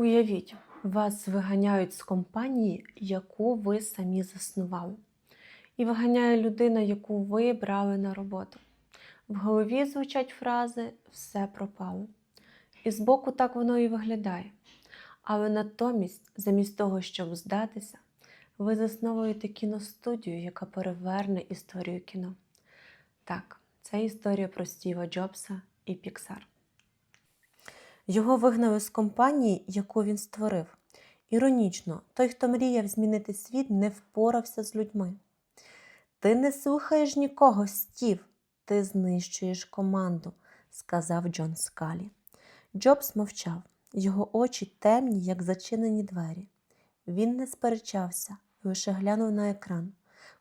Уявіть, вас виганяють з компанії, яку ви самі заснували. І виганяє людина, яку ви брали на роботу. В голові звучать фрази все пропало. І збоку так воно і виглядає. Але натомість, замість того, щоб здатися, ви засновуєте кіностудію, яка переверне історію кіно. Так, це історія про Стіва Джобса і Піксар. Його вигнали з компанії, яку він створив. Іронічно, той, хто мріяв змінити світ, не впорався з людьми. Ти не слухаєш нікого, Стів, ти знищуєш команду, сказав Джон Скалі. Джобс мовчав, його очі темні, як зачинені двері. Він не сперечався, лише глянув на екран.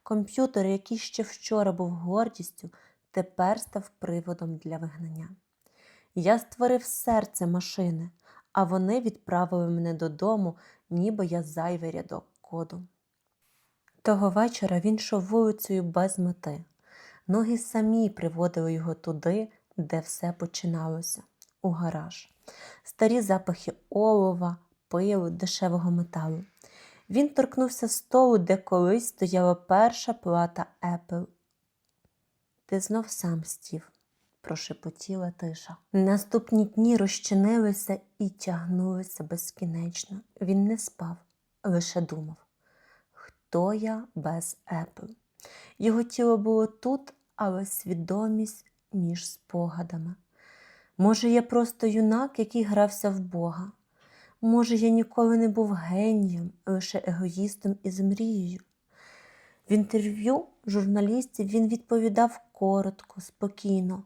Комп'ютер, який ще вчора був гордістю, тепер став приводом для вигнання. Я створив серце машини, а вони відправили мене додому, ніби я зайвий рядок коду. Того вечора він йшов вулицею без мети. Ноги самі приводили його туди, де все починалося у гараж. Старі запахи олова, пилу, дешевого металу. Він торкнувся столу, де колись стояла перша плата Apple. Ти знов сам стів, прошепотіла тиша. Наступні дні розчинилися і тягнулися безкінечно. Він не спав, лише думав, хто я без Apple. Його тіло було тут, але свідомість між спогадами. Може, я просто юнак, який грався в Бога. Може, я ніколи не був генієм, лише егоїстом із мрією. В інтерв'ю журналістів він відповідав коротко, спокійно,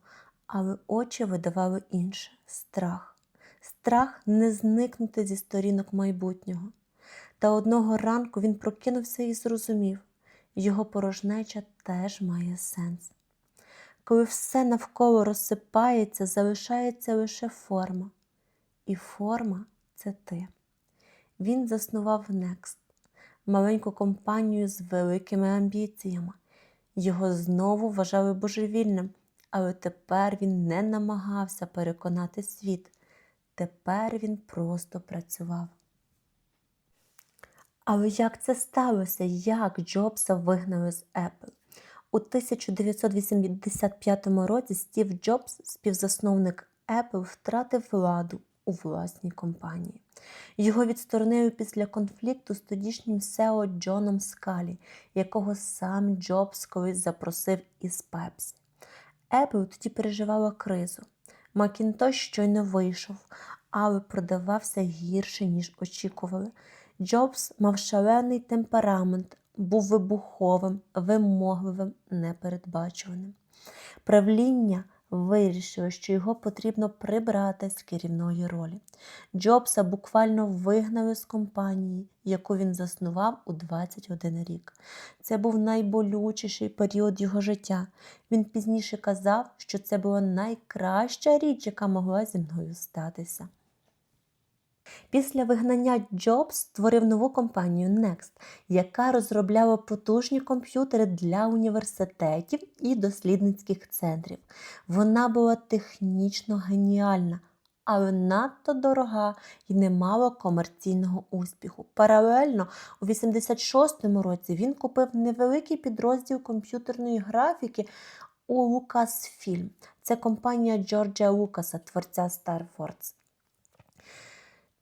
але очі видавали інше страх. Страх не зникнути зі сторінок майбутнього. Та одного ранку він прокинувся і зрозумів, його порожнеча теж має сенс. Коли все навколо розсипається, залишається лише форма. І форма це ти. Він заснував Next, маленьку компанію з великими амбіціями. Його знову вважали божевільним, але тепер він не намагався переконати світ. Тепер він просто працював. Але як це сталося? Як Джобса вигнали з Apple? У 1985 році Стів Джобс, співзасновник Apple, втратив владу у власній компанії. Його відсторонили після конфлікту з тодішнім SEO Джоном Скалі, якого сам Джобс колись запросив із Пепсі. Apple тоді переживала кризу. Macintosh щойно вийшов, але продавався гірше, ніж очікували. Джобс мав шалений темперамент, був вибуховим, вимогливим, непередбачуваним. Правління вирішило, що його потрібно прибрати з керівної ролі. Джобса буквально вигнали з компанії, яку він заснував у 21 рік. Це був найболючіший період його життя. Він пізніше казав, що це була найкраща річ, яка могла зі мною статися. Після вигнання Джобс створив нову компанію Next, яка розробляла потужні комп'ютери для університетів і дослідницьких центрів. Вона була технічно геніальна, але надто дорога і не мала комерційного успіху. Паралельно, у 86-му році він купив невеликий підрозділ комп'ютерної графіки у Lucasfilm. Це компанія Джорджа Лукаса, творця Star Wars.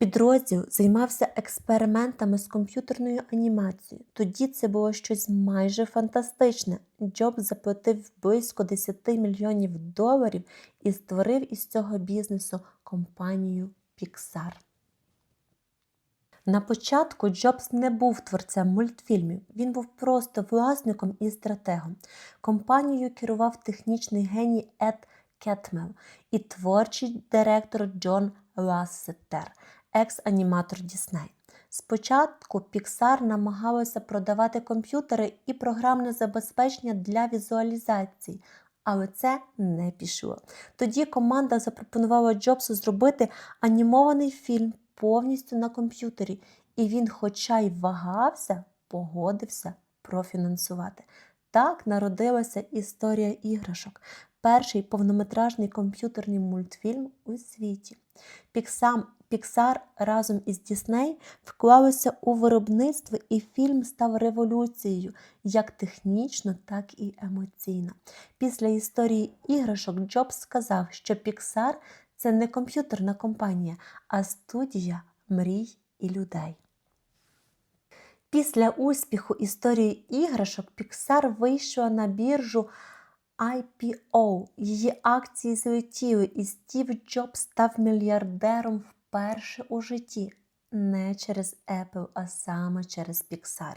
Підрозділ займався експериментами з комп'ютерною анімацією. Тоді це було щось майже фантастичне. Джоб заплатив близько 10 мільйонів доларів і створив із цього бізнесу компанію Pixar. На початку Джобс не був творцем мультфільмів, він був просто власником і стратегом. Компанією керував технічний геній Ед Кетмел і творчий директор Джон Лассетер екс-аніматор Дісней. Спочатку Pixar намагалося продавати комп'ютери і програмне забезпечення для візуалізації, але це не пішло. Тоді команда запропонувала Джобсу зробити анімований фільм повністю на комп'ютері, і він, хоча й вагався, погодився профінансувати. Так народилася історія іграшок, перший повнометражний комп'ютерний мультфільм у світі. Pixar Pixar разом із Disney вклалися у виробництво, і фільм став революцією як технічно, так і емоційно. Після історії іграшок Джобс сказав, що Pixar – це не комп'ютерна компанія, а студія мрій і людей. Після успіху історії іграшок Pixar вийшла на біржу IPO. Її акції злетіли, і Стів Джобс став мільярдером вперше у житті. Не через Apple, а саме через Pixar.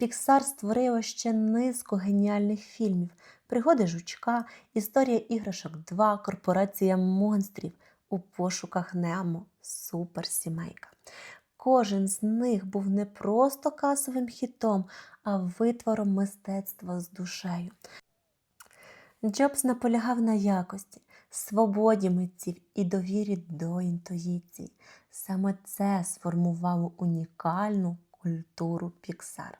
Pixar створила ще низку геніальних фільмів: Пригоди жучка, Історія іграшок 2, Корпорація монстрів у пошуках Немо, Суперсімейка. Кожен з них був не просто касовим хітом, а витвором мистецтва з душею. Джобс наполягав на якості, свободі митців і довірі до інтуїції. Саме це сформувало унікальну культуру Pixar.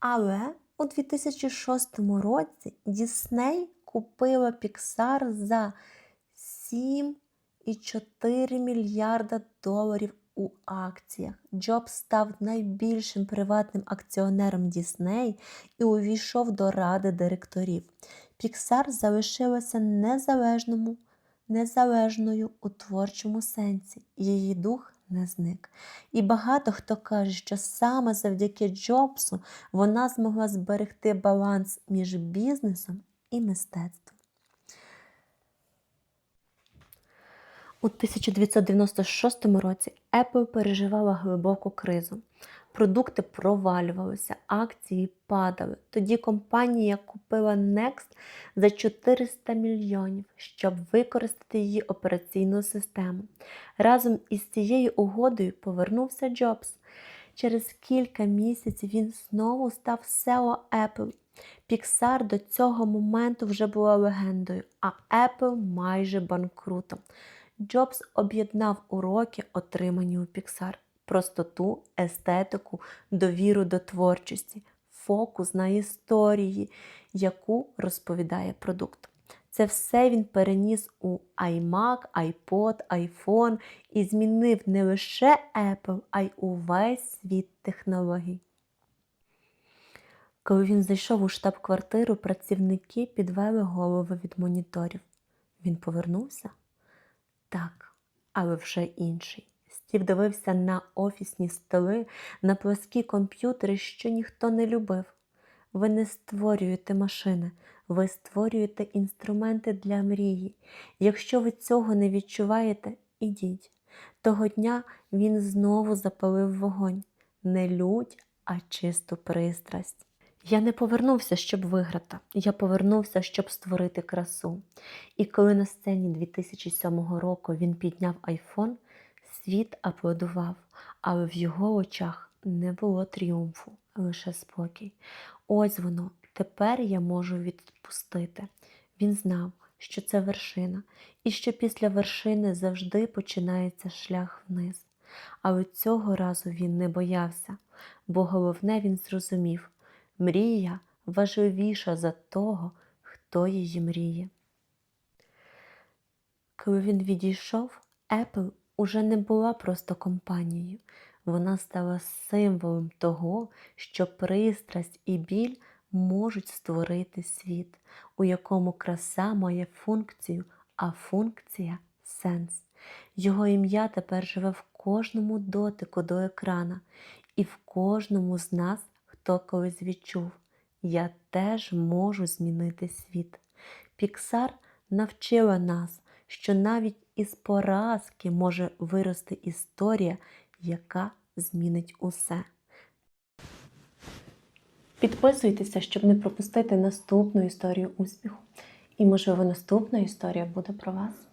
Але у 2006 році Дісней купила Pixar за 7,4 мільярда доларів у акціях. Джобс став найбільшим приватним акціонером Дісней і увійшов до ради директорів. Pixar залишилася незалежному, незалежною у творчому сенсі. Її дух не зник. І багато хто каже, що саме завдяки Джобсу вона змогла зберегти баланс між бізнесом і мистецтвом. У 1996 році Apple переживала глибоку кризу. Продукти провалювалися, акції падали. Тоді компанія купила Next за 400 мільйонів, щоб використати її операційну систему. Разом із цією угодою повернувся Джобс. Через кілька місяців він знову став SEO Apple. Pixar до цього моменту вже була легендою, а Apple майже банкрутом. Джобс об'єднав уроки, отримані у Pixar, простоту, естетику, довіру до творчості, фокус на історії, яку розповідає продукт. Це все він переніс у iMac, iPod, iPhone і змінив не лише Apple, а й увесь світ технологій. Коли він зайшов у штаб-квартиру, працівники підвели голови від моніторів. Він повернувся? Так, але вже інший. Стів дивився на офісні столи, на плоскі комп'ютери, що ніхто не любив. Ви не створюєте машини, ви створюєте інструменти для мрії. Якщо ви цього не відчуваєте, ідіть. Того дня він знову запалив вогонь. Не лють, а чисту пристрасть. Я не повернувся, щоб виграти. Я повернувся, щоб створити красу. І коли на сцені 2007 року він підняв айфон, світ аплодував, але в його очах не було тріумфу, лише спокій. Ось воно, тепер я можу відпустити. Він знав, що це вершина, і що після вершини завжди починається шлях вниз. Але цього разу він не боявся, бо головне він зрозумів. Мрія важливіша за того, хто її мріє. Коли він відійшов, Apple уже не була просто компанією, вона стала символом того, що пристрасть і біль можуть створити світ, у якому краса має функцію, а функція сенс. Його ім'я тепер живе в кожному дотику до екрана і в кожному з нас хто колись відчув, я теж можу змінити світ. Піксар навчила нас, що навіть із поразки може вирости історія, яка змінить усе. Підписуйтеся, щоб не пропустити наступну історію успіху. І, можливо, наступна історія буде про вас.